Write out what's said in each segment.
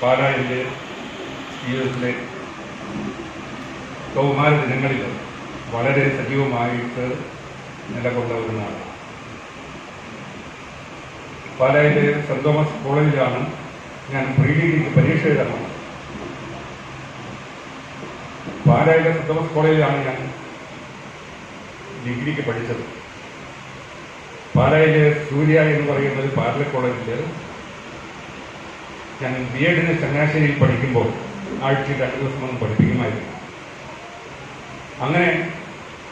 പാലായിലെ ജീവിതത്തിലെ കൗമാര ദിനങ്ങളിൽ വളരെ സജീവമായിട്ട് നിലകൊണ്ട ഒരു നാടാണ് പാലായിലെ സെന്റ് തോമസ് കോളേജിലാണ് ഞാൻ പ്രീ ഡിഗ്രിക്ക് പരീക്ഷ എഴുതാൻ പാലായിലെ സെന്റ് തോമസ് കോളേജിലാണ് ഞാൻ ഡിഗ്രിക്ക് പഠിച്ചത്. പാലായിലെ സൂര്യ എന്ന് പറയുന്നത് കോളേജിൽ ഞാൻ ബി എഡിന് ചങ്ങനാശ്ശേരിയിൽ പഠിക്കുമ്പോൾ ആഴ്ചയിൽ രണ്ട് ദിവസം വന്ന് പഠിപ്പിക്കുമായിരുന്നു. അങ്ങനെ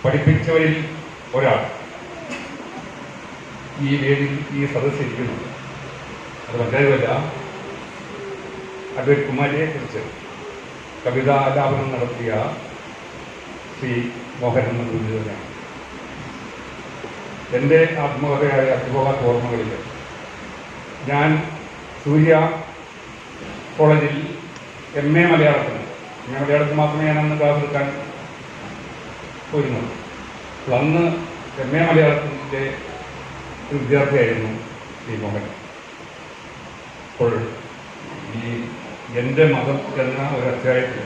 പഠിപ്പിച്ചവരിൽ ഒരാൾ ഈ വേദിയിൽ ഈ സദസ്സിരിക്കുന്നു അത് മറ്റേതുമല്ല അഡ്വൈറ്റ് കുമാരിയെ കുറിച്ച് കവിതാലാപനം നടത്തിയ ശ്രീ മോഹൻ ഗുരുതന്നെയാണ് എന്റെ ആത്മകഥയായ അറ്റുപോകാത്ത ഓർമ്മകളിൽ ഞാൻ സൂര്യ കോളേജിൽ എം എ മലയാളത്തിന് എം എ മലയാളത്തിൽ മാത്രമേ ഞാൻ അന്ന് ക്ലാസ് എടുക്കാൻ പോയിരുന്നുള്ളൂ. അപ്പോൾ അന്ന് എം എ മലയാളത്തിന്റെ വിദ്യാർത്ഥിയായിരുന്നു ഈ മോഹൻ. അപ്പോൾ ഈ എന്റെ മതം എന്ന ഒരു അധ്യായത്തിൽ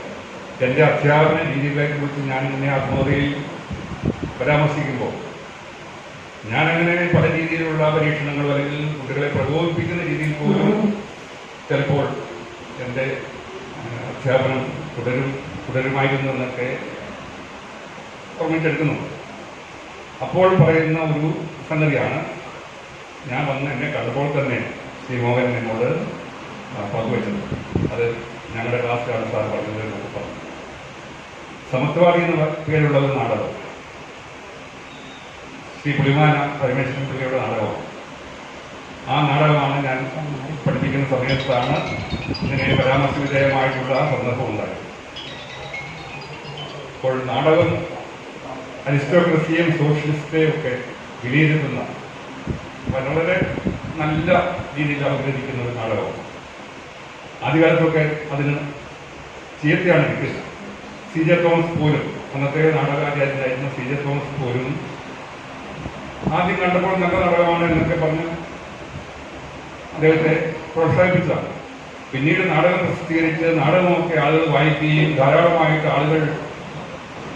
എന്റെ അധ്യാപന രീതികളെ കുറിച്ച് ഞാൻ ഇങ്ങനെ ആത്മകഥയിൽ പരാമർശിക്കുമ്പോൾ ഞാനങ്ങനെ പല രീതിയിലുള്ള പരീക്ഷണങ്ങൾ അല്ലെങ്കിൽ കുട്ടികളെ പ്രകോപിപ്പിക്കുന്ന രീതിയിൽ പോലും ചിലപ്പോൾ എന്റെ അധ്യാപനം തുടരും തുടരുമായിരുന്നു എന്നൊക്കെ ഓർമ്മിച്ചെടുക്കുന്നു അപ്പോൾ പറയുന്ന ഒരു സംഗതിയാണ്. ഞാൻ വന്ന് എന്നെ കണ്ടപ്പോൾ തന്നെ ശ്രീ മോഹൻ എന്നോട് പങ്കുവച്ചത്. അത് ഞങ്ങളുടെ ക്ലാസ്സിലാണ് സാർ പറഞ്ഞത് എന്നൊക്കെ പറഞ്ഞു. സമത്വവാദി എന്ന പേരുള്ള ഒരു നാടകം. ശ്രീ പുലിമാന പരമേശ്വരൻ പിള്ളയുടെ നാടകമാണ്. ആ നാടകമാണ് ഞാൻ പഠിപ്പിക്കുന്ന സമയത്താണ് ഇതിനെ പരാമർശ വിധേയമായിട്ടുള്ള സന്ദർഭം ഉണ്ടായത്. അപ്പോൾ നാടകം അരിസ്റ്റോക്രസിയും സോഷ്യലിസ്റ്റെയും ഒക്കെ വിലയിരുത്തുന്ന വളരെ നല്ല രീതിയിൽ അവതരിപ്പിക്കുന്ന ഒരു നാടകമാണ്. ആദ്യകാലത്തൊക്കെ അതിന് ചീത്തയാണ് കിട്ടിയത് സി ജെ തോമസ് പോലും അന്നത്തെ നാടകാചാര്യനായിരുന്ന സി ജെ തോമസ് പോലും ആദ്യം കണ്ടപ്പോൾ നല്ല നാടകമാണ് എന്നൊക്കെ പറഞ്ഞ് അദ്ദേഹത്തെ പ്രോത്സാഹിപ്പിച്ചതാണ്. പിന്നീട് നാടകം പ്രസിദ്ധീകരിച്ച് നാടകമൊക്കെ ആളുകൾ വായിക്കുകയും ധാരാളമായിട്ട് ആളുകൾ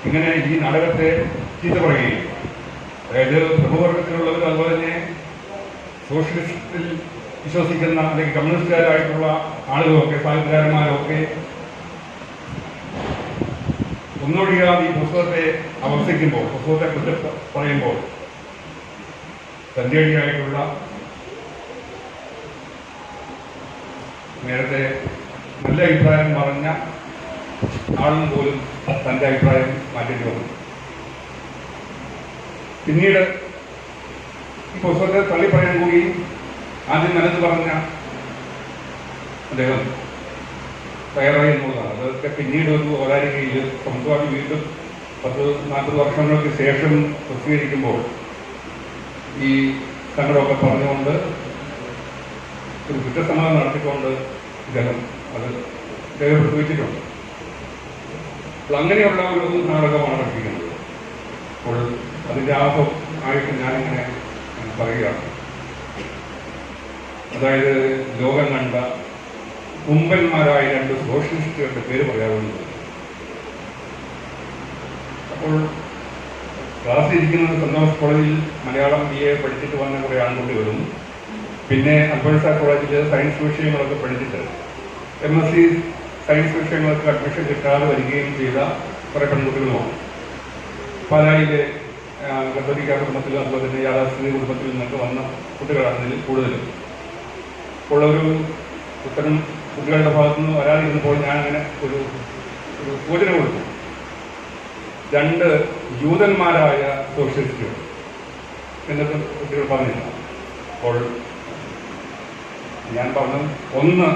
ഇങ്ങനെ ഈ നാടകത്തെ ചീത്ത പറയുകയും അതായത് പ്രഭുവർഗത്തിലുള്ളവർ അതുപോലെ തന്നെ സോഷ്യലിസ്റ്റിൽ വിശ്വസിക്കുന്ന അല്ലെങ്കിൽ കമ്മ്യൂണിസ്റ്റുകാരായിട്ടുള്ള ആളുകളൊക്കെ സാഹിത്യകാരന്മാരൊക്കെ ഒന്നൊഴിയാതെ ഈ പുസ്തകത്തെ അവസിക്കുമ്പോൾ പുസ്തകത്തെ കുറിച്ച് പറയുമ്പോൾ തന്റെടിയായിട്ടുള്ള നേരത്തെ നല്ല അഭിപ്രായം പറഞ്ഞ ആളും പോലും തന്റെ അഭിപ്രായം മാറ്റേണ്ടി വന്നു. പിന്നീട് ഈ പുസ്തകത്തെ തള്ളി പറയാൻ കൂടി ആദ്യം നല്ലത് പറഞ്ഞ അദ്ദേഹം തയ്യാറായി എന്നുള്ളതാണ്. അതൊക്കെ പിന്നീട് ഒരു ഓരാരികയിൽ സ്വന്തമായി വീണ്ടും പത്ത് നാൽപ്പത് വർഷങ്ങൾക്ക് ശേഷം പ്രസിദ്ധീകരിക്കുമ്പോൾ ഈ സങ്കടമൊക്കെ പറഞ്ഞുകൊണ്ട് ഒരു കുറ്റസമ്മതം നടത്തിക്കൊണ്ട് ഇദ്ദേഹം അത് രേഖപ്പെടുത്തിയിട്ടുണ്ട്. അപ്പോൾ അങ്ങനെയുള്ള ഒരു നാടകമാണ് പഠിപ്പിക്കുന്നത് അപ്പോൾ അതിന്റെ ആഭം ആയിട്ട് ഞാനിങ്ങനെ പറയുകയാണ്. അതായത് ലോകം കണ്ട കുമ്പന്മാരായ രണ്ട് സോഷ്യലിസ്റ്റുകളുടെ പേര് പറയാറുണ്ട്. അപ്പോൾ ക്ലാസ്സിൽ ഇരിക്കുന്നത് സന്തോഷ് കോളേജിൽ മലയാളം ബി എ പഠിച്ചിട്ട് വന്ന കുറേ ആൺകുട്ടികളും പിന്നെ അൽബർട്ട കോളേജിൽ സയൻസ് വിഷയങ്ങളൊക്കെ പഠിച്ചിട്ട് എം എസ് സി സയൻസ് വിഷയങ്ങൾക്ക് അഡ്മിഷൻ കിട്ടാതെ വരികയും ചെയ്ത കുറേ പെൺകുട്ടികളുമാണ്. പാലായിലെ ഗർഭരിക്ക കുടുംബത്തിൽ അതുപോലെ തന്നെ യാഥാസ്ഥിതി കുടുംബത്തിൽ നിന്നൊക്കെ വന്ന കുട്ടികളാണ് ഇതിൽ കൂടുതലും. ഉള്ളൊരു ഉത്തരം കുട്ടികളുടെ ഭാഗത്തുനിന്ന് വരാതിരുന്നപ്പോൾ ഞാൻ അങ്ങനെ ഒരു ഒരു സൂചന കൊടുത്തു. രണ്ട് ജൂതന്മാരായ സോഷ്യലിസ്റ്റുകൾ. എന്നൊക്കെ കുട്ടികൾ പറഞ്ഞില്ല. അപ്പോൾ ഞാൻ പറഞ്ഞു ഒന്ന്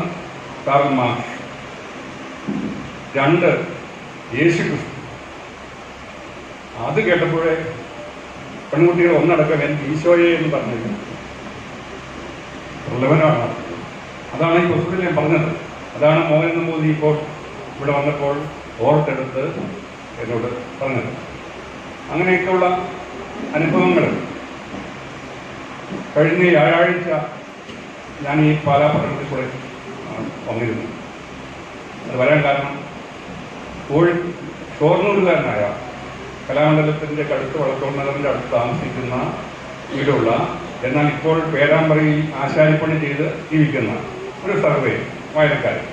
കർമ്മ രണ്ട് യേശു ക്രിസ്തു അത് കേട്ടപ്പോഴേ പെൺകുട്ടികൾ ഒന്നടക്കം എൻ ഈശോയെ എന്ന് പറഞ്ഞില്ല പ്രലവനാണ് അതാണ് ഈ പുസ്തകത്തിൽ ഞാൻ പറഞ്ഞത്. അതാണ് മോഹൻ മോദി ഇപ്പോൾ ഇവിടെ വന്നപ്പോൾ ഓർത്തെടുത്ത് എന്നോട് പറഞ്ഞത്. അങ്ങനെയൊക്കെയുള്ള അനുഭവങ്ങൾ. കഴിഞ്ഞ വ്യാഴാഴ്ച ഞാൻ ഈ പാലാ പട്ടണത്തിൽ കൂടെ വന്നിരുന്നു. അത് വരാൻ കാരണം കോഴി ഷോർണൂരുകാരനായ കലാമണ്ഡലത്തിന്റെ കടുത്ത് വളർത്തോണ്ടലത്തിന്റെ അടുത്ത് താമസിക്കുന്ന വീടുള്ള എന്നാൽ ഇപ്പോൾ പേരാമ്പ്രയിൽ ആശാരിപ്പണി ചെയ്ത് ജീവിക്കുന്ന ഒരു സർവേ വായനക്കാരൻ.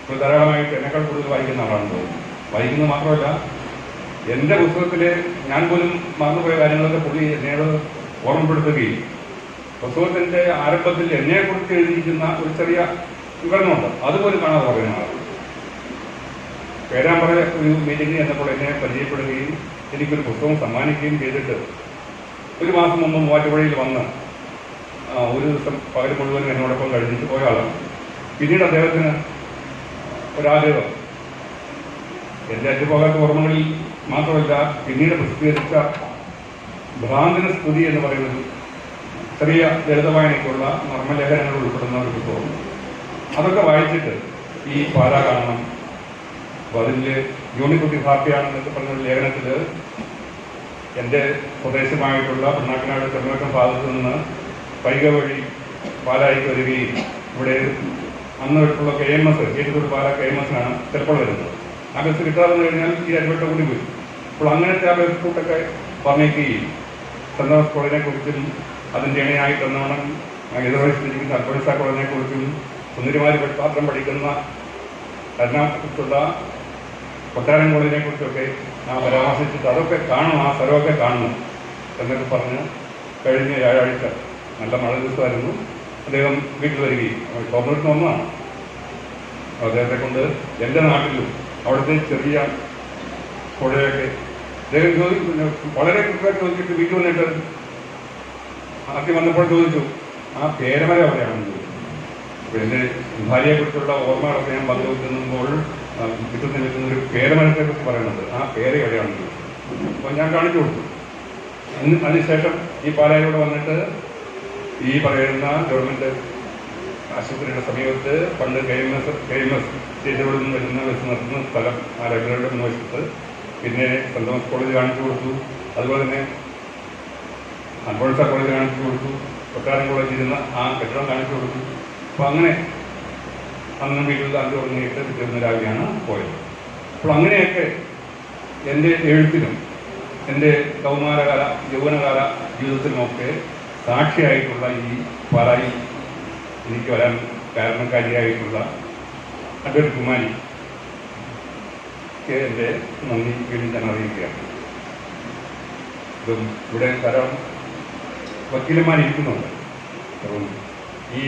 ഇപ്പോൾ ധാരാളമായിട്ട് എന്നെക്കാൾ കൂടുതൽ വായിക്കുന്ന ആളാണെന്ന് തോന്നുന്നു. വായിക്കുന്നത് മാത്രമല്ല എന്റെ പുസ്തകത്തിൽ ഞാൻ പോലും മറന്നുപോയ കാര്യങ്ങളൊക്കെ പുള്ളി എന്നോട് ഓർമ്മപ്പെടുത്തുകയും പുസ്തകത്തിന്റെ ആരംഭത്തിൽ എന്നെക്കുറിച്ച് എഴുതിയിരിക്കുന്ന ഒരു ചെറിയ വിവരണമുണ്ട്. അതുപോലും കാണാതെ പറയുന്ന ആളാണ് പേരാമ്പ്ര ഒരു മീറ്റിംഗിൽ എന്നപ്പോൾ എന്നെ പരിചയപ്പെടുകയും എനിക്കൊരു പുസ്തകം സമ്മാനിക്കുകയും ചെയ്തിട്ട് ഒരു മാസം മുമ്പ് മൂവാറ്റുപുഴയിൽ വന്ന് ഒരു ദിവസം പകൽ മുഴുവൻ എന്നോടൊപ്പം കഴിഞ്ഞിട്ട് പോയ ആളാണ്. പിന്നീട് അദ്ദേഹത്തിന് ഒരാഗ്രഹം. എന്റെ അറ്റുപോകാത്ത ഓർമ്മകളിൽ മാത്രമല്ല പിന്നീട് പ്രസിദ്ധീകരിച്ച ഭ്രാന്തിന് സ്തുതി എന്ന് പറയുന്നത് ചെറിയ ലളിതവായനയ്ക്കുള്ള നർമ്മലേഖനങ്ങൾ ഉൾപ്പെടുന്ന ഒരു പുസ്തകം അതൊക്കെ വായിച്ചിട്ട് ഈ പാല കാണണം അപ്പോൾ അതിൽ യൂണിക്കുട്ടി ഹാപ്പിയാണെന്നൊക്കെ പറഞ്ഞ ലേഖനത്തിൽ എന്റെ സ്വദേശമായിട്ടുള്ള പിണ്ണാക്കിനാട് ചെറുമക്കം ഭാഗത്തു നിന്ന് പൈക വഴി പാലായിക്ക് വരികയും ഇവിടെ അന്ന് ഉള്ള കെ എം എസ് ഏറ്റവും പാല കെ എം എസിനാണ് ചിലപ്പോൾ വരുന്നത്. ആ ബസ് കഴിഞ്ഞാൽ ഈ അരിവട്ടം കൂടി വരും അപ്പോൾ അങ്ങനത്തെ ആ ബസ് കൂട്ടൊക്കെ പറഞ്ഞേക്കുകയും സെൻട്രൽ തോമസ് കുറിച്ചും അതിന്റെ ഇണയായി തന്നോണം. എതിർവശത്തിരിക്കുന്ന. അൽഫോൻസ കോളനെ കുറിച്ചും സുന്ദരിമാരി പാത്രം പഠിക്കുന്ന എറണാകുളത്തുള്ള കൊട്ടാരം കോളേജിനെ കുറിച്ചൊക്കെ ഞാൻ പരാമർശിച്ചിട്ട് അതൊക്കെ കാണും ആ സ്ഥലമൊക്കെ കാണും എന്നൊക്കെ പറഞ്ഞ് കഴിഞ്ഞ വ്യാഴാഴ്ച നല്ല മഴ ദിവസമായിരുന്നു. അദ്ദേഹം വീട്ടിൽ വരികയും കോൺഗ്രസ് ഒന്നാണ് അദ്ദേഹത്തെ കൊണ്ട് എന്റെ നാട്ടിലും അവിടുത്തെ ചെറിയ പുഴയൊക്കെ. അദ്ദേഹം ചോദിച്ചു വളരെ കൃത്യമായിട്ട് ചോദിച്ചിട്ട് വീട്ടിൽ വന്നിട്ട് ആദ്യം വന്നപ്പോൾ ചോദിച്ചു ആ പേരമര എവിടെയാണെന്ന് അപ്പോൾ എന്റെ ഭാര്യയെക്കുറിച്ചുള്ള ഓർമ്മകളൊക്കെ ഞാൻ പങ്കുവെക്കുമ്പോൾ ആ, കിട്ടുന്ന നിൽക്കുന്ന ഒരു പേരമരത്തെ കുറിച്ച് പറയുന്നുണ്ട് ആ പേര് എവിടെയാണെന്ന് അപ്പോൾ ഞാൻ കാണിച്ചു കൊടുത്തു. അതിനുശേഷം ഈ പാലായിലൂടെ വന്നിട്ട് ഈ പറയുന്ന ഗവൺമെന്റ് ആശുപത്രിയുടെ സമീപത്ത് പണ്ട് K M S K M S നിന്ന് വരുന്ന ബസ് നിർത്തുന്ന സ്ഥലം ആ ലൈബ്രറിയുടെ മുൻവശത്ത്. പിന്നെ സെന്റ് തോമസ് കോളേജ് കാണിച്ചു കൊടുത്തു. അതുപോലെ തന്നെ അൽഫോൺസ കോളേജ് കാണിച്ചു കൊടുത്തു. കൊട്ടാരം കോളേജിൽ ഇരുന്ന ആ കെട്ടിടം കാണിച്ചു കൊടുത്തു. അപ്പോൾ അങ്ങനെ അന്ന് വീട്ടിൽ അഞ്ച് തുടങ്ങിയിട്ട് പിറ്റേന്ന് രാവിലെയാണ് പോയത്. അപ്പോൾ അങ്ങനെയൊക്കെ എന്റെ എഴുത്തിനും എന്റെ കൗമാരകാല യൗവനകാല ജീവിതത്തിനുമൊക്കെ സാക്ഷിയായിട്ടുള്ള ഈ പറയി എനിക്ക് വരാൻ കാരണക്കാരിയായിട്ടുള്ള അഡ്വറ്റ് കുമാരി എന്റെ നന്ദി വീണ്ടും ഞാൻ അറിയിക്കുകയാണ്. ഇതും ഇവിടെ ധാരാളം വക്കീലന്മാരിരിക്കുന്നുണ്ട്. ഈ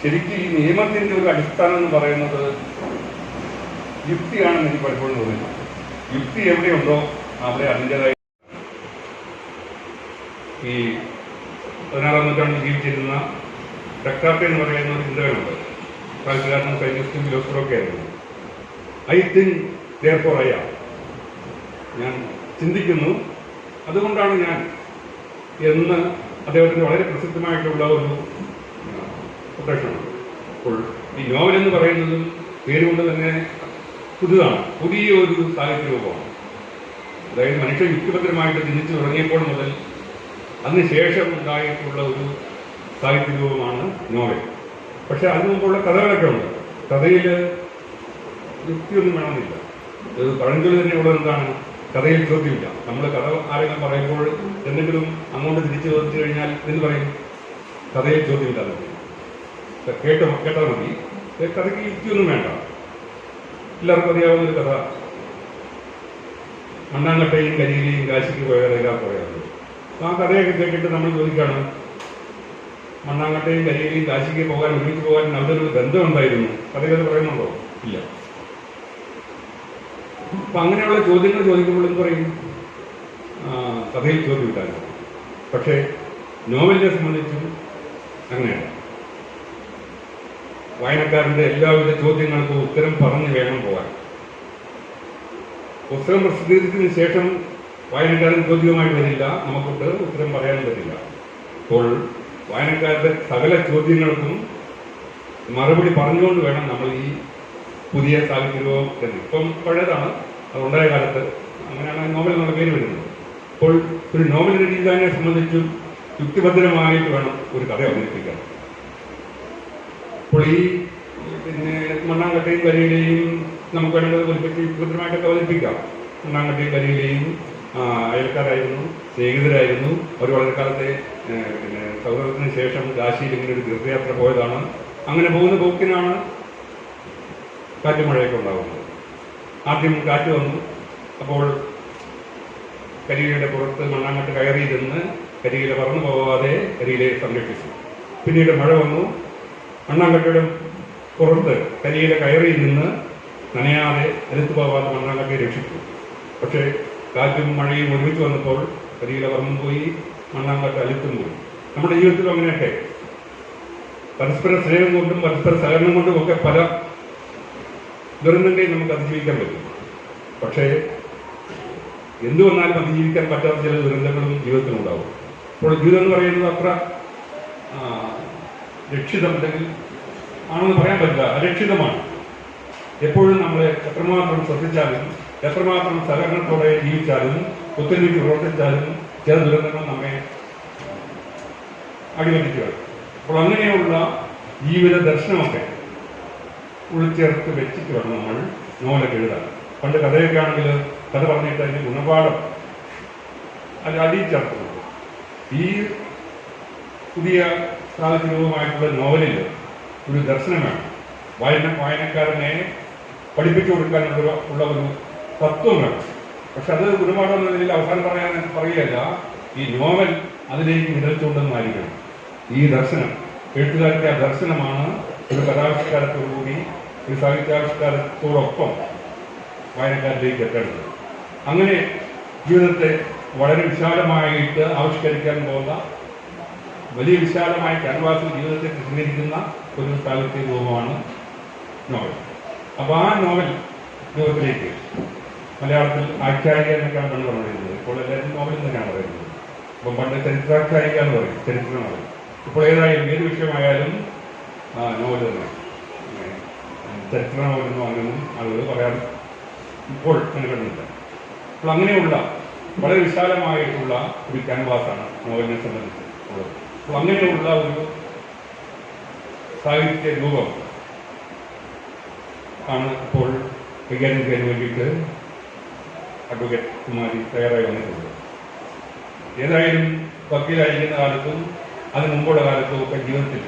ശരിക്കും ഈ നിയമത്തിന്റെ ഒരു അടിസ്ഥാനം എന്ന് പറയുന്നത് യുക്തിയാണെന്ന് എനിക്ക് പലപ്പോഴും തോന്നുന്നു യുക്തി എവിടെയുണ്ടോ അവിടെ അതിന്റെതായ ഈ പതിനാറാം നൂറ്റാണ്ടിൽ ജീവിച്ചിരുന്ന ഡക്കാർട്ട് എന്ന് പറയുന്ന ഒരു ചിന്തകളുണ്ട് കാൽക്കുകാരനും സയന്റിസ്റ്റും ഫിലോസഫറും ഒക്കെ ആയിരുന്നു. I think therefore I ഞാൻ ചിന്തിക്കുന്നു. അതുകൊണ്ടാണ് ഞാൻ എന്ന് അദ്ദേഹത്തിന്റെ വളരെ പ്രസിദ്ധമായിട്ടുള്ള ഒരു കൊട്ടേഷനാണ് അപ്പോൾ ഈ നോവൽ എന്ന് പറയുന്നതും പേരുകൊണ്ട് തന്നെ പുതുതാണ് പുതിയ ഒരു സാഹിത്യ രൂപമാണ് അതായത് മനുഷ്യ യുക്തിഭദ്രമായിട്ട് ചിന്തിച്ചു തുടങ്ങിയപ്പോൾ മുതൽ അതിനുശേഷം ഉണ്ടായിട്ടുള്ള ഒരു സാഹിത്യ രൂപമാണ് നോവൽ. പക്ഷെ അതിനു മുമ്പുള്ള കഥകളൊക്കെ ഉണ്ട്. കഥയിൽ യുക്തിയൊന്നും വേണമെന്നില്ല. പഴഞ്ചൊല്ലി തന്നെയുള്ളത് എന്താണ്? കഥയിൽ ചോദ്യമില്ല. നമ്മൾ കഥ ആരെങ്കിലും പറയുമ്പോൾ എന്തെങ്കിലും അങ്ങോട്ട് തിരിച്ചു ചോദിച്ചു കഴിഞ്ഞാൽ എന്ത് പറയും? കഥയിൽ ചോദ്യമില്ല കേട്ട കേട്ടാൽ മതി. കഥയ്ക്ക് യുക്തിയൊന്നും വേണ്ട. എല്ലാവർക്കും അറിയാവുന്ന ഒരു കഥ. മണ്ണാങ്കട്ടയും കരിയിലെയും കാശിക്ക് പോയ കഥയിലാ പോയത് ആ കഥയൊക്കെ കേട്ടിട്ട് നമ്മൾ ചോദിക്കുകയാണ് മണ്ണാങ്കട്ടയും കരിയിലെയും കാശിക്ക് പോകാൻ ഒരുമിച്ച് പോകാൻ അവരൊരു ബന്ധം ഉണ്ടായിരുന്നു? പറയുന്നുണ്ടോ? ഇല്ല. അപ്പൊ അങ്ങനെയുള്ള ചോദ്യങ്ങൾ ചോദിക്കുമ്പോൾ എന്ത് പറയും? കഥയിൽ ചോദ്യം ഉണ്ടാകും പക്ഷേ നോവലിനെ സംബന്ധിച്ചും അങ്ങനെയാണ്. വായനക്കാരന്റെ എല്ലാവിധ ചോദ്യങ്ങൾക്കും ഉത്തരം പറഞ്ഞ് വേണം പോകാൻ. പുസ്തകം പ്രസിദ്ധീകരിച്ചതിന് ശേഷം വായനക്കാരൻ ചോദ്യവുമായി വരില്ല. നമുക്കൊട്ട് ഉത്തരം പറയാൻ പറ്റില്ല. അപ്പോൾ വായനക്കാരുടെ സകല ചോദ്യങ്ങൾക്കും മറുപടി പറഞ്ഞുകൊണ്ട് വേണം നമ്മൾ ഈ പുതിയ എന്ന് ഇപ്പം പഴയതാണ്. അതുണ്ടായ കാലത്ത് അങ്ങനെയാണ് നോവൽ എന്നുള്ള പേര് വരുന്നത്. അപ്പോൾ ഒരു നോവൽ രചയിതാവിനെ സംബന്ധിച്ചും യുക്തിഭദ്രമായിട്ട് വേണം ഒരു കഥ അവതരിപ്പിക്കാൻ. അപ്പോൾ ഈ പിന്നെ മണ്ണാങ്കട്ടയും കരിയിലെയും നമുക്ക് വേണ്ടത് വലിപ്പിച്ച് യുക്തിഭദ്രമായിട്ടൊക്കെ അവതരിപ്പിക്കാം. മണ്ണാങ്കട്ടയും കരിയിലെയും അയൽക്കാരായിരുന്നു സ്നേഹിതരായിരുന്നു. അവർ വളരെ കാലത്തെ പിന്നെ സൗഹൃദത്തിന് ശേഷം കാശിയിൽ ഇങ്ങനെ ഒരു തീർത്ഥയാത്ര പോയതാണ്. അങ്ങനെ പോകുന്ന പോക്കിനാണ് കാറ്റുമഴയൊക്കെ ഉണ്ടാകുന്നത്. ആദ്യം കാറ്റ് വന്നു. അപ്പോൾ കരിയിലയുടെ പുറത്ത് മണ്ണാങ്ങാട്ട് കയറി നിന്ന് കരിയില പറന്നു പോകാതെ കരിയിലയെ സംരക്ഷിച്ചു. പിന്നീട് മഴ വന്നു. മണ്ണാങ്കട്ടയുടെ പുറത്ത് കരിയില കയറി നിന്ന് നനയാതെ അരുത്തു പോകാതെ മണ്ണാങ്കട്ടയെ രക്ഷിച്ചു. പക്ഷേ കാറ്റും മഴയും ഒരുമിച്ച് വന്നപ്പോൾ കരിയില പറന്നും പോയി മണ്ണാങ്കട്ട അലുത്തും പോയി. നമ്മുടെ ജീവിതത്തിലും അങ്ങനെയൊക്കെ. പരസ്പര സ്നേഹം കൊണ്ടും പരസ്പര സഹകരണം കൊണ്ടും ഒക്കെ പല ദുരന്തങ്ങളെയും നമുക്ക് അതിജീവിക്കാൻ പറ്റും? പക്ഷേ എന്തു വന്നാലും അതിജീവിക്കാൻ പറ്റാത്ത ചില ദുരന്തങ്ങളും ജീവിതത്തിലുണ്ടാവും. അപ്പോൾ ജീവിതം എന്ന് പറയുന്നത് അത്ര രക്ഷിതം അല്ലെങ്കിൽ ആണെന്ന് പറയാൻ പറ്റില്ല. അരക്ഷിതമാണ്. എപ്പോഴും നമ്മളെ എത്രമാത്രം ശ്രദ്ധിച്ചാലും എത്രമാത്രം സഹകരണത്തോടെ ജീവിച്ചാലും ഒത്തൊരുമിച്ച് പ്രവർത്തിച്ചാലും ചില ദുരന്തങ്ങൾ നമ്മെ അടിമറ്റിക്കുക അപ്പോൾ അങ്ങനെയുള്ള ജീവിത ദർശനമൊക്കെ ഉൾച്ചേർത്ത് വെച്ചിട്ട് വേണം നമ്മൾ നോവലൊക്കെ എഴുതാൻ പണ്ട് കഥയൊക്കെ ആണെങ്കിൽ കഥ പറഞ്ഞിട്ട് അതിന് ഗുണപാഠം അത് അടിച്ചേർക്കുന്നത് ഈ പുതിയ സാഹചര്യവുമായിട്ടുള്ള നോവലിൽ ഒരു ദർശനമാണ്. വായന വായനക്കാരനെ പഠിപ്പിച്ചു കൊടുക്കാനുള്ള ഉള്ള ഒരു തത്വം വേണം പക്ഷെ അത് ഗുണപാഠം എന്ന നിലയിൽ അവസാനം പറയാൻ പറയുകയല്ല. ഈ നോവൽ അതിലേക്ക് നിലച്ചുകൊണ്ടെന്നായിരിക്കണം ഈ ദർശനം എഴുത്തുകാരുടെ ആ ദർശനമാണ് ഒരു കഥാവിഷ്കാരത്തോടുകൂടി ഒരു സാഹിത്യാവിഷ്കാരത്തോടൊപ്പം വായനക്കാരിലേക്ക് എത്തേണ്ടത്. അങ്ങനെ ജീവിതത്തെ വളരെ വിശാലമായിട്ട് ആവിഷ്കരിക്കാൻ പോകുന്ന വലിയ വിശാലമായ ക്യാൻവാസിൽ ജീവിതത്തെ പ്രതിനിധിക്കുന്ന ഒരു സാഹിത്യ രൂപമാണ് നോവൽ. അപ്പോൾ ആ നോവൽ രൂപത്തിലേക്ക് മലയാളത്തിൽ ആഖ്യായിക എന്നൊക്കെയാണ് പണ്ട് പറഞ്ഞിരുന്നത്. ഇപ്പോൾ എല്ലാവരും നോവൽ തന്നെയാണ് പറയുന്നത്. അപ്പം പണ്ട് ചരിത്രാഖ്യായിക എന്ന് പറയും. ചരിത്ര നോവൽ ഇപ്പോൾ ഏതായാലും ഏത് വിഷയമായാലും ആ, നോവൽ അങ്ങനെയൊന്നും ആളുകൾ പറയാൻ ഇപ്പോൾ കണ്ടിട്ടുണ്ട് അപ്പോൾ അങ്ങനെയുള്ള വളരെ വിശാലമായിട്ടുള്ള ഒരു ക്യാൻവാസാണ് നോവലിനെ സംബന്ധിച്ച് ഉള്ളത്. അപ്പോൾ അങ്ങനെയുള്ള ഒരു സാഹിത്യ രൂപം ആണ് ഇപ്പോൾ കൈകാര്യം ചെയ്യാൻ വേണ്ടിയിട്ട് അഡ്വക്കേറ്റ് കുമാരി തയ്യാറായി വന്നിട്ടുള്ളത്. ഏതായാലും വക്കീലായിരിക്കുന്ന കാലത്തും അതിന് മുമ്പുള്ള കാലത്തും ഒക്കെ ജീവിതത്തിൽ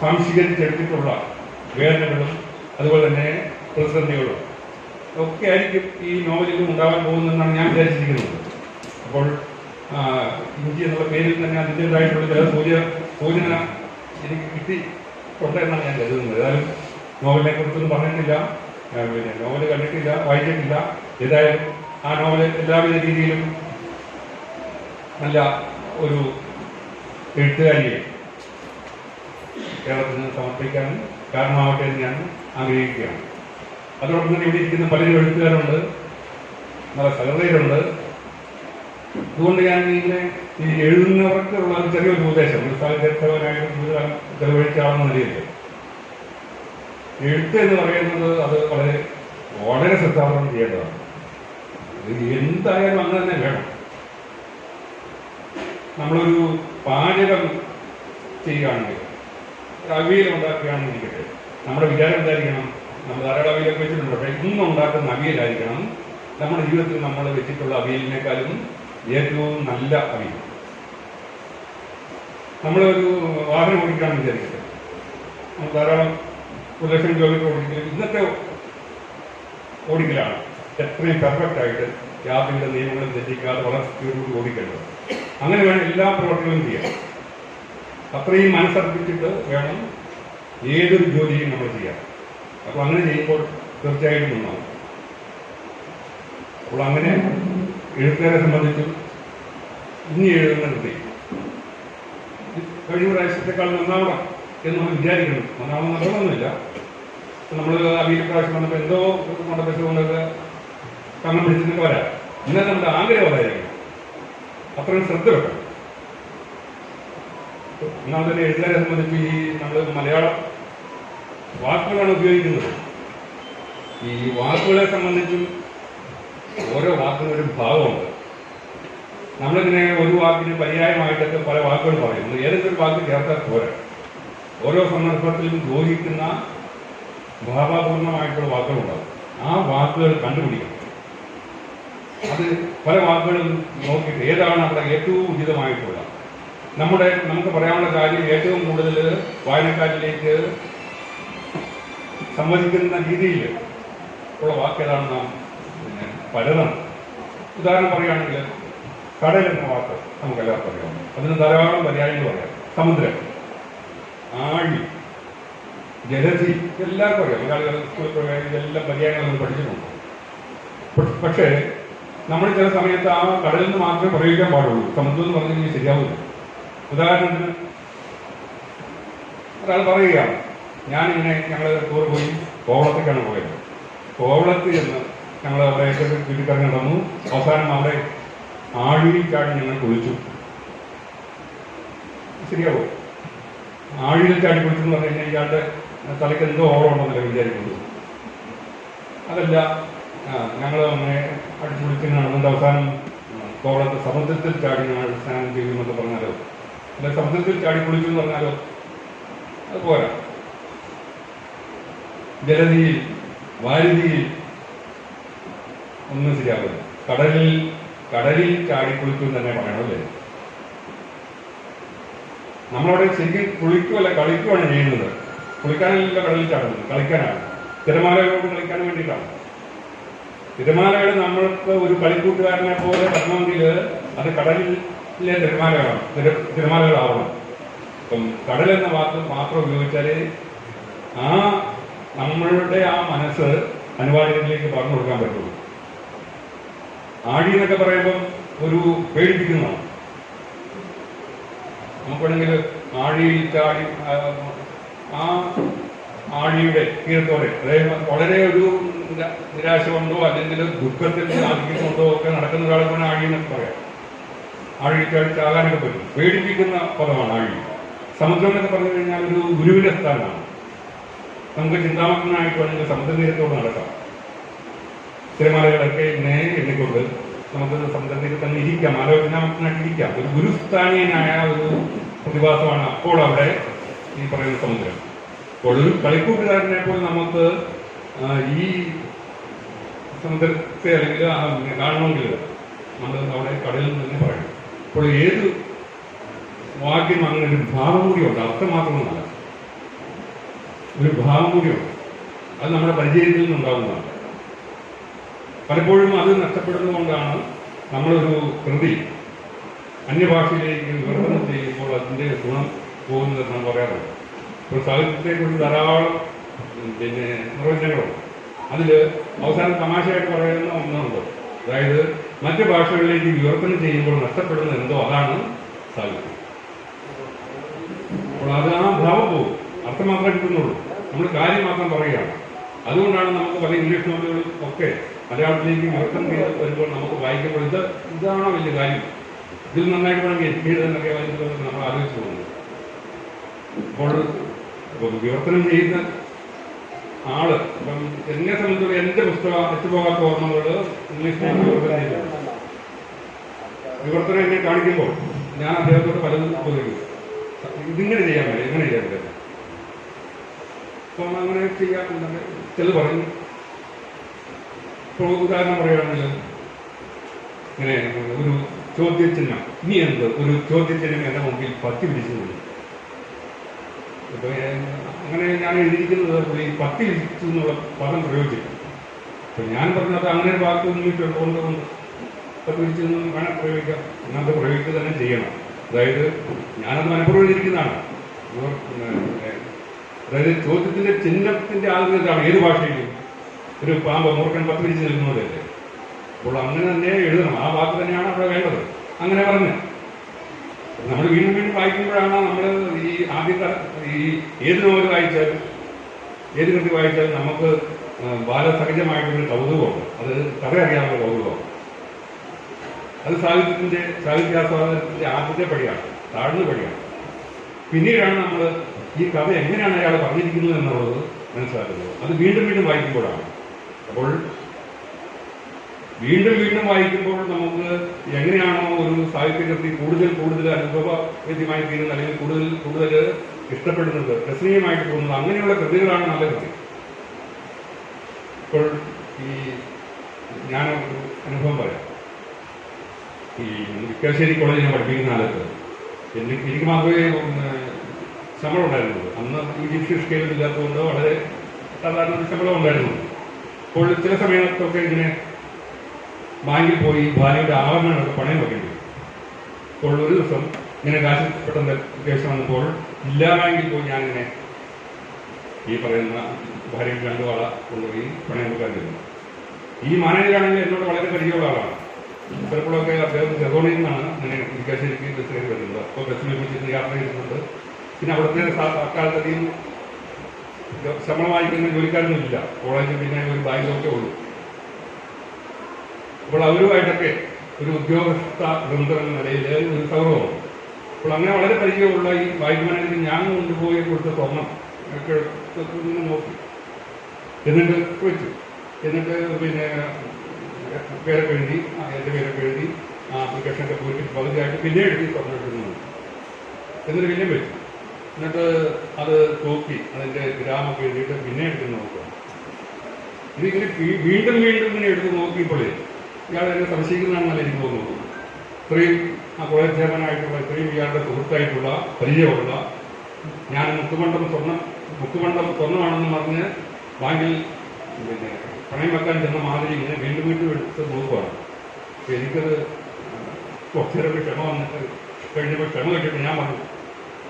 സംശീകരിച്ചെടുത്തിട്ടുള്ള വേദനകളും അതുപോലെ തന്നെ പ്രതിസന്ധികളും ഒക്കെ ആയിരിക്കും ഈ നോവലിലും ഉണ്ടാകാൻ പോകുന്നതെന്നാണ് ഞാൻ വിചാരിച്ചിരിക്കുന്നത്. അപ്പോൾ ഇന്ത്യ എന്നുള്ള പേരിൽ തന്നെ അതിന്റെതായിട്ടുള്ള ചില സൂര്യ സൂചന എനിക്ക് കിട്ടിയിട്ടുണ്ട് എന്നാണ് ഞാൻ കരുതുന്നത്. ഏതായാലും നോവലിനെ കുറിച്ചൊന്നും പറഞ്ഞിട്ടില്ല. പിന്നെ നോവൽ കണ്ടിട്ടില്ല വായിച്ചിട്ടില്ല. ഏതായാലും ആ നോവൽ എല്ലാവിധ രീതിയിലും നല്ല ഒരു എഴുത്തുകാരിയെ കേരളത്തിന് സമർപ്പിക്കാനും കാരണമാവട്ടെ എന്ന് ഞാൻ ആഗ്രഹിക്കുകയാണ്. അതോടൊപ്പം തന്നെ ഇവിടെ ഇരിക്കുന്ന പലരും എഴുത്തുകാരുണ്ട് നല്ല സഹൃദയരുണ്ട്. അതുകൊണ്ട് ഞാൻ ഇങ്ങനെ ഈ എഴുതുന്നവർക്കുള്ള ഒരു ചെറിയൊരു ഉപദേശം ഒരു സാഹിത്യകാരനായിട്ട് ജീവിതകാലം ചെലവഴിച്ച ആളെന്ന നിലയിൽ എഴുത്ത് എന്ന് പറയുന്നത് അത് വളരെ വളരെ ശ്രദ്ധാപനം ചെയ്യേണ്ടതാണ്. എന്തായാലും അങ്ങനെ തന്നെ വേണം. നമ്മളൊരു പാചകം ചെയ്യുകയാണെങ്കിൽ അവിയൽ ഉണ്ടാക്കുകയാണെന്ന് ഇരിക്കട്ടെ. നമ്മുടെ വിചാരം എന്തായിരിക്കണം? നമ്മൾ ധാരാളം അവിയലൊക്കെ വെച്ചിട്ടുണ്ട് പക്ഷേ ഇന്ന് ഉണ്ടാക്കുന്ന അവിയലായിരിക്കണം. നമ്മുടെ ജീവിതത്തിൽ നമ്മൾ വെച്ചിട്ടുള്ള അവിയലിനേക്കാളും ഏറ്റവും നല്ല അവിയൽ. നമ്മളൊരു വാഹനം ഓടിക്കുകയാണെന്ന് വിചാരിക്കട്ടെ. നമ്മൾ ധാരാളം ഒരു ലക്ഷം കിലോമീറ്റർ ഓടിക്കലും ഇന്നത്തെ ഓടിക്കലാണ്. എത്രയും പെർഫെക്റ്റ് ആയിട്ട് യാത്രയുടെ നിയമങ്ങളും തെറ്റിക്കാതെ വളരെ സ്പീഡോട് ഓടിക്കേണ്ടത്. അങ്ങനെ വേണം എല്ലാ പ്രവർത്തനങ്ങളും ചെയ്യാൻ. അത്രയും മനസ്സർപ്പിച്ചിട്ട് വേണം ഏതൊരു ജോലിയും നമ്മൾ ചെയ്യാൻ. അപ്പോൾ അങ്ങനെ ചെയ്യുമ്പോൾ തീർച്ചയായിട്ടും ഒന്നാവും അപ്പോൾ അങ്ങനെ എഴുത്തുകാരെ സംബന്ധിച്ചും ഇനി എഴുതുന്ന കൃതി. കഴിഞ്ഞ പ്രാവശ്യത്തെക്കാൾ നന്നാവണം എന്ന് നമ്മൾ വിചാരിക്കണം നന്നാവണം നല്ലതൊന്നുമില്ല നമ്മൾ അവിയൽ പ്രാവശ്യം വന്നപ്പോൾ എന്തോ കൊണ്ട പ്രശ്നമുണ്ടൊക്കെ കണ്ണം പിടിച്ചിട്ട് വരാം. എന്നാൽ നമ്മുടെ ആഗ്രഹം അതായിരിക്കും. അത്രയും ശ്രദ്ധ വെക്കണം. എന്നാൽ തന്നെ എഴുത്തുകാരെ സംബന്ധിച്ച് ഈ നമ്മൾ മലയാളം വാക്കുകളാണ് ഉപയോഗിക്കുന്നത്. ഈ വാക്കുകളെ സംബന്ധിച്ചും ഓരോ വാക്കിനും ഒരു ഭാവമുണ്ട് നമ്മളിങ്ങനെ ഒരു വാക്കിന് പര്യായമായിട്ടൊക്കെ പല വാക്കുകൾ പറയുന്നു ഏതൊക്കെ വാക്ക് ചേർത്താൽ പോരാ. ഓരോ സന്ദർഭത്തിലും യോജിക്കുന്ന ഭാവാപൂർണമായിട്ടുള്ള വാക്കുകളുണ്ടാകും. ആ വാക്കുകൾ കണ്ടുപിടിക്കണം. അത് പല വാക്കുകളും നോക്കിയിട്ട് ഏതാണ് അവിടെ ഏറ്റവും ഉചിതമായിട്ടുള്ള നമ്മുടെ നമുക്ക് പറയാനുള്ള കാര്യം ഏറ്റവും കൂടുതൽ വായനക്കാരിലേക്ക് സംവദിക്കുന്ന രീതിയിൽ ഉള്ള വാക്ക് ഏതാണ് നാം പരതണം ഉദാഹരണം പറയുകയാണെങ്കിൽ കടൽ എന്ന വാക്ക് നമുക്ക് എല്ലാവർക്കും അറിയാം. അതിന് ധാരാളം പര്യായങ്ങൾ പറയാം. സമുദ്രം ആഴി ജലധി എല്ലാവർക്കും അറിയാം. മലയാളികൾ സ്കൂളിൽ പോയി ഇതെല്ലാം പര്യായങ്ങൾ നമ്മൾ പഠിച്ചിട്ടുണ്ട്. പക്ഷേ നമ്മൾ ചില സമയത്ത് ആ കടലിൽ നിന്ന് മാത്രമേ പ്രയോഗിക്കാൻ പാടുള്ളൂ. സമുദ്രം എന്ന് പറഞ്ഞു കഴിഞ്ഞാൽ ശരിയാവില്ല ഉദാഹരണത്തിന് ഒരാൾ പറയുകയാണ് ഞാനിങ്ങനെ ഞങ്ങൾ ടൂർ പോയി കോവളത്തേക്കാണ് പോയത്. കോവളത്ത് ചെന്ന് ഞങ്ങൾ അവിടെയൊക്കെ ചുറ്റിക്കറങ്ങി നടന്നു അവസാനം അവിടെ ചാടി ഞങ്ങൾ കുളിച്ചു. ശരിയാവോ? ചാടി കുളിച്ചു എന്ന് പറഞ്ഞു കഴിഞ്ഞാൽ ഇയാളുടെ തലയ്ക്ക് എന്തോ ഓളമുണ്ടെന്നല്ലേ വിചാരിക്കുന്നത് അതല്ല ഞങ്ങൾ അങ്ങനെ അടിച്ചു പിടിച്ച് നടന്നിട്ട് അവസാനം കോവളത്തെ സമുദ്രത്തിൽ ചാടി ഞങ്ങൾ സ്നാനം ചെയ്യുമെന്നൊക്കെ പറഞ്ഞാലോ. അല്ല സമുദ്രത്തിൽ എന്ന് പറഞ്ഞാലോ? അത് പോരാ. ജലനിയിൽ വാരുതിയിൽ ഒന്നും ശരിയാവില്ല കടലിൽ കടലിൽ ചാടി കുളിച്ചു എന്ന് തന്നെ പറയണം അല്ലേ? നമ്മളവിടെ ശരിക്കും കുളിക്കുമല്ല കളിക്കുകയാണ് ചെയ്യുന്നത്. കുളിക്കാനല്ല കടലിൽ ചാടുന്നത്. കളിക്കാനാണ്. തിരമാലകളോട് കളിക്കാൻ വേണ്ടിയിട്ടാണ്. തിരമാലകൾ നമ്മൾക്ക് ഒരു കളിക്കൂട്ടുകാരനെ പോലെ വരണമെങ്കിൽ അത് കടലിലെ തിരമാലകളാണ് തിര- തിരമാലകളാവണം. ഇപ്പം കടൽ എന്ന വാക്ക് മാത്രം ഉപയോഗിച്ചാൽ ആ നമ്മളുടെ ആ മനസ്സ് അനുവാദത്തിലേക്ക് പറഞ്ഞു കൊടുക്കാൻ പറ്റുള്ളൂ. ആഴി എന്നൊക്കെ പറയുമ്പം ഒരു പേടിപ്പിക്കുന്നതാണ്. നമുക്കാണെങ്കിൽ ആഴിയിൽ ചാടി ആ, ആഴിയുടെ തീരത്തോടെ അതായത് വളരെ ഒരു നിര- നിരാശ കൊണ്ടോ അല്ലെങ്കിൽ ദുഃഖത്തിൽ സാധിക്കുന്നുണ്ടോ ഒക്കെ നടക്കുന്ന ഒരാളെ കൊണ്ട് ആഴി എന്നൊക്കെ പറയാം. ആഴിയിൽ ആകാനൊക്കെ പറ്റും. പേടിപ്പിക്കുന്ന പദമാണ് ആഴി. സമുദ്രം എന്നൊക്കെ പറഞ്ഞു കഴിഞ്ഞാൽ ഒരു ഗുരുവിന്റെ സ്ഥാനമാണ്. നമുക്ക് ചിന്താമഗ്നായിട്ട് വേണമെങ്കിൽ സമുദ്രതീരത്തോട് നടക്കാം. തിരമാലകളൊക്കെ ഇങ്ങനെ എണ്ണിക്കൊണ്ട് നമുക്ക് സമുദ്രത്തിൽ തന്നെ ഇരിക്കാം. ആലോചനാമഗ്നായിട്ട് ഇരിക്കാം. ഒരു ഗുരുസ്ഥാനീയനായ ഒരു പ്രതിഭാസമാണ് അപ്പോൾ അവിടെ ഈ പറയുന്ന സമുദ്രം. അപ്പോൾ ഒരു കളിക്കൂട്ടുകാരനെ പോലെ നമുക്ക് ഈ സമുദ്രത്തെ അല്ലെങ്കിൽ കാണണമെങ്കിൽ നമ്മൾ അവിടെ കടലിൽ നിന്ന് പറയണം. അപ്പോൾ ഏത് വാക്യം അങ്ങനെ ഒരു ഭാവം കൂടിയുണ്ട്. അർത്ഥം മാത്രമൊന്നുമല്ല ഒരു ഭാവം കൂടിയുണ്ട്. അത് നമ്മുടെ പരിചയത്തിൽ നിന്നുണ്ടാകുന്നതാണ്. പലപ്പോഴും അത് നഷ്ടപ്പെടുന്നതുകൊണ്ടാണ് നമ്മളൊരു കൃതി അന്യഭാഷയിലേക്ക് വിവർത്തനം ചെയ്യുമ്പോൾ അതിന്റെ ഗുണം പോകുന്നതെന്ന് പറയാറുണ്ട് ഇപ്പോൾ സാഹിത്യത്തെക്കുറിച്ച് ധാരാളം പിന്നെ നിർവചനങ്ങളുണ്ട്. അതിൽ അവസാനം തമാശയായിട്ട് പറയുന്ന ഒന്നുണ്ട് അതായത് മറ്റു ഭാഷകളിലേക്ക് വിവർത്തനം ചെയ്യുമ്പോൾ നഷ്ടപ്പെടുന്ന എന്തോ അതാണ് സാഹിത്യം. അപ്പോൾ അത് ആ ഭാവം പോകും അർത്ഥം മാത്രമേ കിട്ടുന്നുള്ളൂ. നമ്മൾ കാര്യം മാത്രം പറയുകയാണ്. അതുകൊണ്ടാണ് നമുക്ക് പല ഇംഗ്ലീഷ് നോവലുകളും ഒക്കെ മലയാളത്തിലേക്ക് വിവർത്തനം ചെയ്ത് വരുമ്പോൾ നമുക്ക് വായിക്കുമ്പോൾ ഇത് ഇതാണോ വലിയ കാര്യം? ഇതിൽ നന്നായിട്ട് വേണമെങ്കിൽ എത്തി എഴുതാനൊക്കെ വായിക്കുന്നത് നമ്മൾ ആലോചിച്ചു പോകുന്നത്. അപ്പോൾ വിവർത്തനം ചെയ്യുന്ന ആൾ. ഇപ്പം എന്നെ സംബന്ധിച്ചിടത്തോളം എന്റെ പുസ്തകം എത്തിപ്പോകാത്ത ഓർമ്മകൾ ഇംഗ്ലീഷ് വിവർത്തനം എന്നെ കാണിക്കുമ്പോൾ ഞാൻ അദ്ദേഹത്തോട് പലതും ചോദിക്കും. ഇതിങ്ങനെ ചെയ്യാൻ പറ്റില്ല ഇങ്ങനെ ചെയ്യാൻ പറ്റില്ല അപ്പം അങ്ങനെ ചെയ്യാൻ ചില പറഞ്ഞു ഇപ്പോൾ ഉദാഹരണം പറയുകയാണെങ്കിൽ ഇങ്ങനെ ഒരു ചോദ്യചിഹ്നം. ഇനി എന്ത്? ഒരു ചോദ്യചിഹ്നം എന്റെ മുമ്പിൽ പത്തി പിടിച്ചു പോയി അങ്ങനെ ഞാൻ എഴുതിയിരിക്കുന്നത് പുള്ളി പത്തി പിടിച്ചു എന്നുള്ള പദം പ്രയോഗിച്ചില്ല അപ്പൊ ഞാൻ പറഞ്ഞത് അങ്ങനെ ഒരു വാക്ക് ഒന്നിട്ടുണ്ട് കൊണ്ട് കൊണ്ട് പത്തി പിടിച്ചു എന്ന് വേണം പ്രയോഗിക്കാം. അങ്ങനത്തെ പ്രയോഗിക്കുക തന്നെ ചെയ്യണം. അതായത് ഞാനത് മനഃപൂർവം എഴുതിയിരിക്കുന്നതാണ്. അതായത് ചോദ്യത്തിന്റെ ചിഹ്നത്തിന്റെ ആകൃതിയാണ് ഏത് ഭാഷയിലും. ഒരു പാമ്പ് മൂർഖൻ പത്ത് പിരിച്ച് നിൽക്കുന്നതല്ലേ അപ്പോൾ അങ്ങനെ തന്നെ എഴുതണം. ആ വാക്ക് തന്നെയാണ് അവിടെ വേണ്ടത്. അങ്ങനെ പറഞ്ഞു. നമ്മൾ വീണ്ടും വീണ്ടും വായിക്കുമ്പോഴാണ് നമ്മൾ ഈ ആദ്യത്തെ ഈ ഏത് നോവൽ വായിച്ചാലും ഏത് കൃതി വായിച്ചാലും നമുക്ക് ബാലസഹജമായിട്ടൊരു കൗതുകമാണ് അത് കഥ അറിയാവുന്ന കൗതുകമാണ്. അത് സാഹിത്യത്തിന്റെ സാഹിത്യാസ്വാദനത്തിന്റെ ആദ്യത്തെ പടിയാണ് താഴ്ന്ന പടിയാണ്. പിന്നീടാണ് നമ്മൾ ഈ കഥ എങ്ങനെയാണ് അയാൾ പറഞ്ഞിരിക്കുന്നത് എന്നുള്ളത് മനസ്സിലാക്കുന്നത്. അത് വീണ്ടും വീണ്ടും വായിക്കുമ്പോഴാണ്. അപ്പോൾ വീണ്ടും വീണ്ടും വായിക്കുമ്പോൾ നമുക്ക് എങ്ങനെയാണോ ഒരു സാഹിത്യകൃതി കൂടുതൽ കൂടുതൽ അനുഭവവേദ്യമായി തീരുന്നത് അല്ലെങ്കിൽ കൂടുതൽ കൂടുതൽ ഇഷ്ടപ്പെടുന്നത് രസനീയമായിട്ട് തോന്നുന്നത് അങ്ങനെയുള്ള കൃതികളാണ് നല്ല കൃതി. ഇപ്പോൾ ഈ ഞാൻ അനുഭവം പറയാം. ഈ വിക്കാശ്ശേരി ഞാൻ പഠിപ്പിക്കുന്ന കാലത്ത് എനിക്ക് എനിക്ക് മാത്രമേ ശമ്പളം ഉണ്ടായിരുന്നുള്ളൂ. അന്ന് ഈ സ്കെയിൽ ഇല്ലാത്തതുകൊണ്ട് വളരെ സാധാരണ ശമ്പളം ഉണ്ടായിരുന്നു അപ്പോൾ ചില സമയത്തൊക്കെ ഇങ്ങനെ ബാങ്കിൽ പോയി ഭാര്യയുടെ ആഭരണങ്ങളൊക്കെ പണയം വെക്കേണ്ടി വരും. അപ്പോൾ ഒരു ദിവസം ഇങ്ങനെ കാശ് പെട്ടെന്ന് കേസ് വന്നപ്പോൾ ജില്ലാ ബാങ്കിൽ പോയി ഞാൻ ഇങ്ങനെ ഈ പറയുന്ന ഭാര്യയും രണ്ടു ആളെ കൊണ്ടുപോയി പണയം വെക്കാൻ തരുന്നു. ഈ മാനേജറാണെങ്കിൽ എന്നോട് വളരെ പരിചയമുള്ള ആളാണ്. ചിലപ്പോഴൊക്കെ അദ്ദേഹം ചെറുതോണിയിൽ നിന്നാണ് ഇങ്ങനെ ഇരിക്കാശ്ശേരിക്ക് ബസ് കയറി വരുന്നത്. അപ്പോൾ ബസ്സിനെ വിളിച്ചിട്ട് യാത്ര ചെയ്യുന്നുണ്ട് പിന്നെ അവിടുത്തെ അക്കാലത്തധികം ശമ്പളം വാങ്ങിക്കുന്ന ജോലിക്കാരൊന്നും ഇല്ല. കോളേജിൽ പിന്നെ ഒരു ബാങ്കിലൊക്കെ ഉള്ളൂ. അപ്പോൾ അവരുമായിട്ടൊക്കെ ഒരു ഉദ്യോഗസ്ഥ ബന്ധം എന്ന നിലയിൽ ഒരു സൗഹൃദമാണ്. അപ്പോൾ അങ്ങനെ വളരെ പരിചയമുള്ള ഈ ബാങ്ക് ഞാൻ കൊണ്ടുപോയി കൊടുത്ത സ്വർണം ഒക്കെ നോക്കി. എന്നിട്ട് വെച്ചു. എന്നിട്ട് പിന്നെ പേരൊക്കെ എഴുതി എന്റെ പേരൊക്കെ എഴുതി ആ ആപ്ലിക്കേഷനൊക്കെ പോയിട്ട് പകുതിയായിട്ട് പിന്നെ എഴുതി സ്വർണം എടുക്കുന്നു എന്നിട്ട് പിന്നെ വെച്ചു. എന്നിട്ട് അത് തൂക്കി അതിന്റെ ഗ്രാമൊക്കെ എഴുതിയിട്ട് പിന്നെ എടുത്ത് നോക്കുക ഇതിങ്ങനെ വീണ്ടും വീണ്ടും ഇങ്ങനെ എടുത്ത് നോക്കിയപ്പോഴേ ഇയാൾ എന്നെ സംശയിക്കുന്നതാണെന്നല്ല എനിക്ക് തോന്നുന്നത്. ഇത്രയും ആ കോളേജ് ഇത്രയും ഇയാളുടെ സുഹൃത്തായിട്ടുള്ള പരിചയമുള്ള ഞാൻ മുക്കുമണ്ഡം സ്വർണം മുക്കുമണ്ഡം സ്വർണമാണെന്ന് പറഞ്ഞ് ബാങ്കിൽ പിന്നെ പണയം വെക്കാൻ ചെന്ന മാതിരി ഇങ്ങനെ വീണ്ടും വീണ്ടും എടുത്ത് നോക്കുവാണ്. എനിക്കത് കുറച്ചു നേരം ക്ഷമ വന്നിട്ട് കഴിഞ്ഞപ്പോൾ ക്ഷമ കിട്ടിയപ്പോൾ ഞാൻ പറഞ്ഞു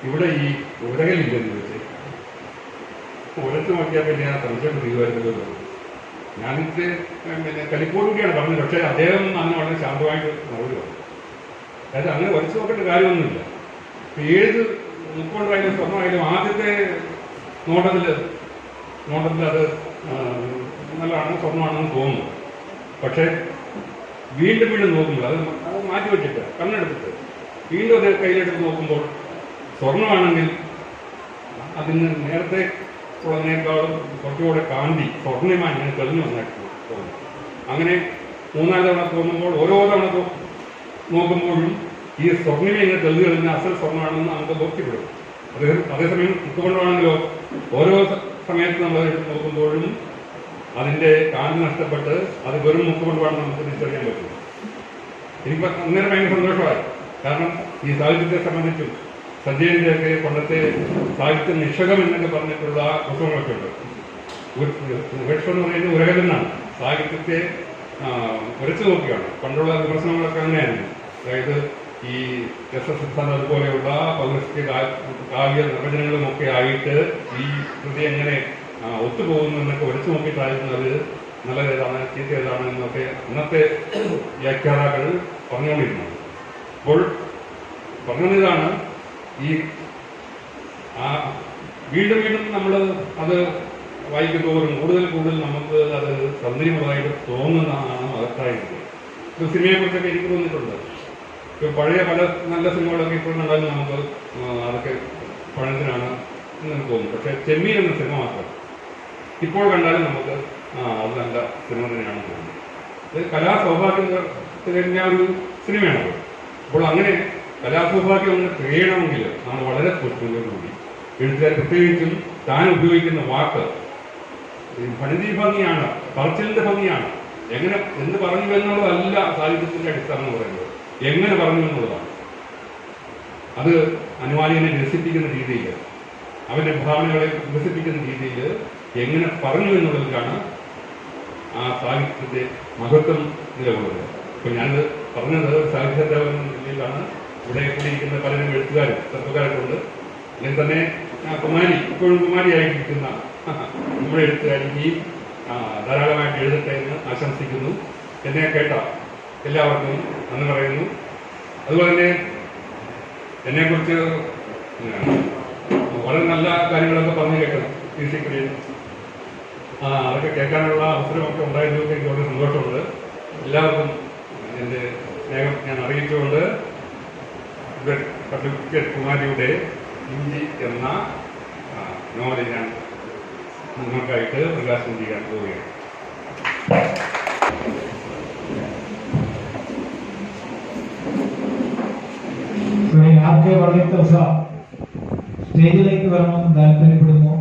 ഇവിടെ ഈ ഉരകലില്ലെന്ന് ചോദിച്ചു. ഉരത്ത് നോക്കിയാൽ പിന്നെ ആ സംശയം തീരുമാനിക്കുന്നത് ഞാനിത് പിന്നെ കലിപ്പോടുകൂടിയാണ് പറഞ്ഞത് പക്ഷേ അദ്ദേഹം അന്ന് വളരെ ശാന്തമായിട്ട് മറുപടി പറഞ്ഞു അതായത് അങ്ങനെ വരച്ചു നോക്കേണ്ട കാര്യമൊന്നുമില്ല. ഏത് മുക്കൊണ്ടായാലും സ്വർണമായാലും ആദ്യത്തെ നോട്ടത്തിൽ നോട്ടത്തിൽ അത് നല്ലതാണ് സ്വർണമാണെന്ന് തോന്നുന്നു. പക്ഷേ വീണ്ടും വീണ്ടും നോക്കുമ്പോൾ അത് അത് മാറ്റി വെച്ചിട്ട് കണ്ണെടുത്തിട്ട് വീണ്ടും അത് കയ്യിലെടുത്ത് നോക്കുമ്പോൾ സ്വർണമാണെങ്കിൽ അതിന് നേരത്തെ ഉള്ളതിനേക്കാളും കുറച്ചുകൂടെ കാന്തി സ്വർണമായി ഞാൻ തെളിഞ്ഞു വന്നായിട്ട് അങ്ങനെ മൂന്നാൽ തവണ തോന്നുമ്പോൾ ഓരോ തവണ നോക്കുമ്പോഴും ഈ സ്വർണിമ ഇങ്ങനെ തെളിഞ്ഞു കളിഞ്ഞ അസൽ സ്വർണമാണെന്ന് നമുക്ക് ബോധ്യപ്പെടും. അതേ അതേസമയം ഇട്ടുകൊണ്ടാണെങ്കിലോ ഓരോ സമയത്ത് നമ്മൾ നോക്കുമ്പോഴും അതിന്റെ കാന്തി നഷ്ടപ്പെട്ട് അത് വെറും മുക്കുകൊണ്ടാണ് നമുക്ക് തിരിച്ചറിയാൻ പറ്റും. എനിക്ക് അന്നേരം ഭയങ്കര സന്തോഷമായി. കാരണം ഈ സാഹിത്യത്തെ സംബന്ധിച്ചും സഞ്ജയന്റെയൊക്കെ പണ്ടത്തെ സാഹിത്യ നിഷകം എന്നൊക്കെ പറഞ്ഞിട്ടുള്ള പുസ്തകങ്ങളൊക്കെ ഉണ്ട്. ഉപേക്ഷം എന്ന് പറയുന്നത് ഉരകലെന്നാണ്. സാഹിത്യത്തെ ഉരച്ചു നോക്കിയാണ് പണ്ടുള്ള വിമർശനങ്ങളൊക്കെ അങ്ങനെയായിരുന്നു. അതായത് ഈ രസസിദ്ധാന്തം അതുപോലെയുള്ള പൗരസ്ത്യ കാവ്യ നിർവചനങ്ങളും ഒക്കെ ആയിട്ട് ഈ കൃതി എങ്ങനെ ഒത്തുപോകുന്നു എന്നൊക്കെ ഉരച്ചു നോക്കിയിട്ടായിരുന്നു അത് നല്ലത് ഏതാണ് ചീത്ത ഏതാണ് എന്നൊക്കെ അന്നത്തെ വ്യാഖ്യാതാക്കൾ പറഞ്ഞുകൊണ്ടിരുന്നത്. അപ്പോൾ പറഞ്ഞതാണ് ഈ വീണ്ടും വീണ്ടും നമ്മൾ അത് വായിക്കുന്തോറും കൂടുതൽ കൂടുതൽ നമുക്ക് അത് സൗന്ദര്യമുള്ളതായിട്ട് തോന്നുന്നതാണ് അകത്തായിട്ട് സിനിമയെ കുറിച്ചൊക്കെ എനിക്ക് തോന്നിയിട്ടുണ്ട്. ഇപ്പൊ പഴയ പല നല്ല സിനിമകളൊക്കെ ഇപ്പോൾ നമുക്ക് അതൊക്കെ പഴയതിനാണ് എന്ന് തോന്നുന്നു. പക്ഷേ ചെമ്മീൻ എന്ന സിനിമ മാത്രം ഇപ്പോൾ കണ്ടാലും നമുക്ക് ആ അത് നല്ല സിനിമ തന്നെയാണ് തോന്നുന്നത് കലാ കലാസൗഭാഗ്യത്തിന്റെ ഒരു സിനിമയാണ് അപ്പോൾ അങ്ങനെ കലാ സൗഭാഗ്യം ഒന്ന് ചെയ്യണമെങ്കിൽ നമ്മൾ വളരെ സൂക്ഷ്മതയോടുകൂടി എഴുത്തുകാർ പ്രത്യേകിച്ചും താൻ ഉപയോഗിക്കുന്ന വാക്ക് ഭണിതി ഭംഗിയാണ് പറച്ചിലിന്റെ ഭംഗിയാണ്. എങ്ങനെ എന്ത് പറഞ്ഞു എന്നുള്ളതല്ല സാഹിത്യത്തിന്റെ അടിസ്ഥാനം എന്ന് പറയുന്നത്. എങ്ങനെ പറഞ്ഞു എന്നുള്ളതാണ്. അത് അനുവാദിനെ രസിപ്പിക്കുന്ന രീതിയിൽ അവന്റെ ഭാവനകളെ വികസിപ്പിക്കുന്ന രീതിയിൽ എങ്ങനെ പറഞ്ഞു എന്നുള്ളതിലാണ് ആ സാഹിത്യത്തിന്റെ മഹത്വം നിലകൊള്ളുന്നത്. ഇപ്പൊ ഞാനത് പറഞ്ഞത് സാഹിത്യത്തെ നിലയിലാണ്. ഇവിടെ കൂടിയിരിക്കുന്ന പലരും എഴുത്തുകാരും ചെറുപ്പക്കാരൊക്കെ ഉണ്ട്. അല്ലെങ്കിൽ തന്നെ കുമാരി ഇപ്പോഴും കുമാരിയായിട്ടിരിക്കുന്ന നമ്മുടെ എഴുത്തുകാരിക്ക് ധാരാളമായിട്ട് എഴുതട്ടെ എന്ന് ആശംസിക്കുന്നു. എന്നെ കേട്ട എല്ലാവർക്കും നന്ദി പറയുന്നു. അതുപോലെ തന്നെ എന്നെക്കുറിച്ച് വളരെ നല്ല കാര്യങ്ങളൊക്കെ പറഞ്ഞു കേൾക്കണം. പി സി കുര്യൻ അതൊക്കെ കേൾക്കാനുള്ള അവസരമൊക്കെ ഉണ്ടായതിലൊക്കെ എനിക്ക് വളരെ സന്തോഷമുണ്ട്. എല്ലാവർക്കും എന്റെ സ്നേഹം ഞാൻ അറിയിച്ചുകൊണ്ട് സർട്ടിഫിക്കറ്റ് കുമാരിയുടെ ഇഞ്ചി എന്ന നോവലിനാണ് നിങ്ങൾക്കായിട്ട് പ്രകാശനം ചെയ്യാൻ പോവുകയാണ് ശ്രീ ആർ കെ വളയത്തോ സാർ സ്റ്റേജിലേക്ക് വരണമെന്ന് താല്പര്യപ്പെടുന്നു